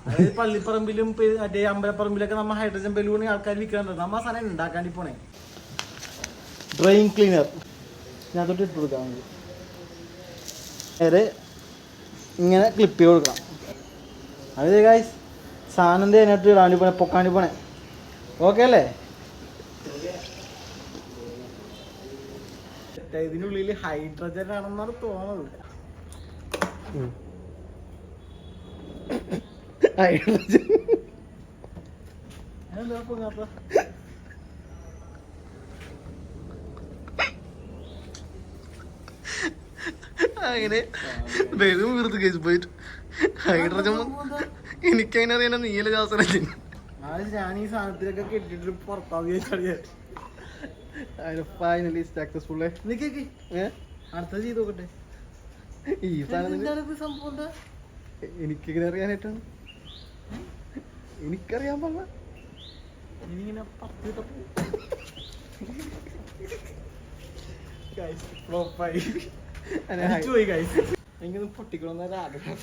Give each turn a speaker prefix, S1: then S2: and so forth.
S1: അതായത് പള്ളിപ്പറമ്പിലും മറ്റേ അമ്പലപ്പറമ്പിലൊക്കെ നമ്മ ഹൈഡ്രജൻ ബലൂൺ ആൾക്കാർ വിൽക്കുന്നുണ്ട് നമ്മ സാധനം ഉണ്ടാക്കാണ്ടി പോണേ. ഡ്രെയിൻ ക്ലീനർ ഞാൻ തൊട്ട് ഇട്ട് കൊടുക്കാം നേരെ ഇങ്ങനെ ക്ലിപ്പ് ചെയ്ത് കൊടുക്കണം. അത് ഗായ്സ് സാധനം അതിനകത്ത് ഇടാണ്ടി പോണേ പൊക്കാണ്ടി പോണേ. ഓക്കെ അല്ലേ? ഇതിനുള്ളിൽ ഹൈഡ്രജൻ ആണെന്നാണ് തോന്നുന്നത്
S2: അങ്ങനെ വേഗം വെറുതെ കേസ് പോയിട്ട്. ഹൈഡ്രജൻ എനിക്കങ്ങനെ അറിയാൻ നീല
S1: ആദ്യം ഞാൻ ഈ സാധനത്തിലൊക്കെ കെട്ടിട്ട് പുറത്താവ് വിചാരിച്ചാൽ
S2: ഫൈനലി സക്സസ്ഫുൾ
S1: അടുത്തത് അടുത്ത ചെയ്ത് നോക്കട്ടെ.
S2: ഈ സാധനം
S1: സംഭവം
S2: എനിക്കിങ്ങനെ അറിയാനായിട്ടാണ്. എനിക്കറിയാൻ പാടില്ല.
S1: ഇനിയിങ്ങനെ ഫ്ലോപ്പായി
S2: എനിക്കൊന്ന് പൊട്ടിക്കണമെന്നൊരു ആഗ്രഹം